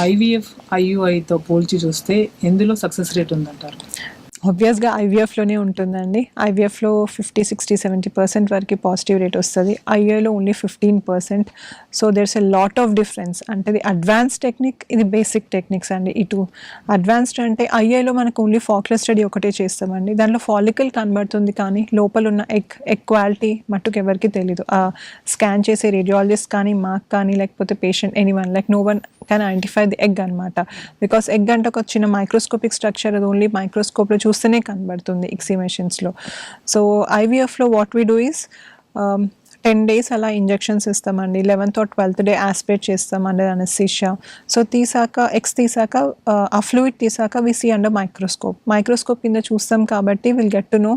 IVF ఐయుఐతో పోల్చి చూస్తే ఎందులో సక్సెస్ రేట్ ఉందంటారు? ఆబ్వియస్గా ఐవీఎఫ్లోనే ఉంటుందండి. ఐవీఎఫ్లో ఫిఫ్టీ సిక్స్టీ సెవెంటీ పర్సెంట్ వరకు పాజిటివ్ రేట్ వస్తుంది. ఐఏలో only fifteen percent so there's a lot of difference అంటే ఇది అడ్వాన్స్ టెక్నిక్ ఇది బేసిక్ టెక్నిక్స్ అండి ఇటు. అడ్వాన్స్డ్ అంటే ఐఏలో మనకు ఓన్లీ ఫాక్లర్ స్టడీ ఒకటే చేస్తామండి. దాంట్లో ఫాలికల్ కనబడుతుంది కానీ లోపల ఉన్న ఎగ్ ఎగ్ క్వాలిటీ మట్టుకు ఎవరికి తెలీదు. స్కాన్ చేసే రేడియాలజిస్ట్ కానీ మాకు కానీ లేకపోతే patient any one like no one can identify the egg అనమాట బికాస్ ఎగ్ అంటే ఒక చిన్న మైక్రోస్కోపిక్ స్ట్రక్చర్ అది ఓన్లీ మైక్రోస్కోప్లో చూస్తేనే కనబడుతుంది ఎక్సిమేషన్స్లో so ఐవీఎఫ్లో what we do is ten days అలా ఇంజెక్షన్స్ ఇస్తామండి eleventh or twelfth day aspirate చేస్తాం అండర్ అనెసిషా సో తీసాక ఎక్స్ తీసాక uh, ఆ ఫ్లూయిడ్ తీసాక we see under microscope microscope కింద చూస్తాం కాబట్టి విల్ గెట్ టు నో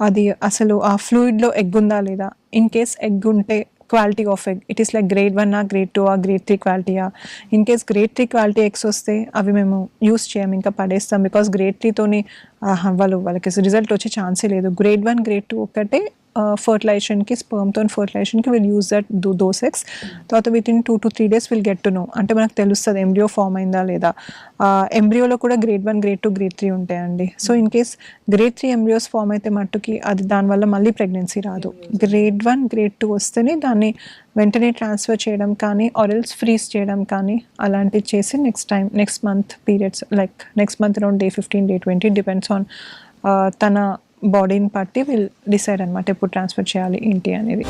అది అసలు ఆ ఫ్లూయిడ్లో ఎగ్ ఉందా లేదా? ఇన్ కేస్ ఎగ్ ఉంటే quality of egg. It is like grade one ah grade two ah grade three క్వాలిటీయా in case grade three quality eggs వస్తే అవి మేము యూస్ చేయం ఇంకా పడేస్తాం. బికాస్ గ్రేడ్ త్రీతోని వాళ్ళు వాళ్ళకి రిజల్ట్ వచ్చే ఛాన్సే లేదు. గ్రేడ్ వన్ గ్రేడ్ టూ ఒక్కటే ఫర్టిలైజేషన్కి స్పర్మ్తో ఫర్టిలైజేషన్కి విల్ యూజ్ దట్ దూ దో సెక్స్ తర్వాత within two to three days will get to know అంటే మనకు తెలుస్తుంది ఎంబ్రియో ఫామ్ అయిందా లేదా. ఎంబ్రియోలో కూడా grade one grade two grade three ఉంటాయండి. So in case grade three embryos form అయితే మట్టుకి అది దానివల్ల మళ్ళీ ప్రెగ్నెన్సీ రాదు. గ్రేడ్ వన్ గ్రేడ్ టూ వస్తేనే దాన్ని వెంటనే ట్రాన్స్ఫర్ చేయడం కానీ ఆరెల్స్ ఫ్రీజ్ చేయడం కానీ అలాంటివి చేసి next time next month periods like next month around day fifteen day twenty depends on తన బాడీని బట్టి వీళ్ళు డిసైడ్ అనమాట ఎప్పుడు ట్రాన్స్ఫర్ చేయాలి ఏంటి అనేది.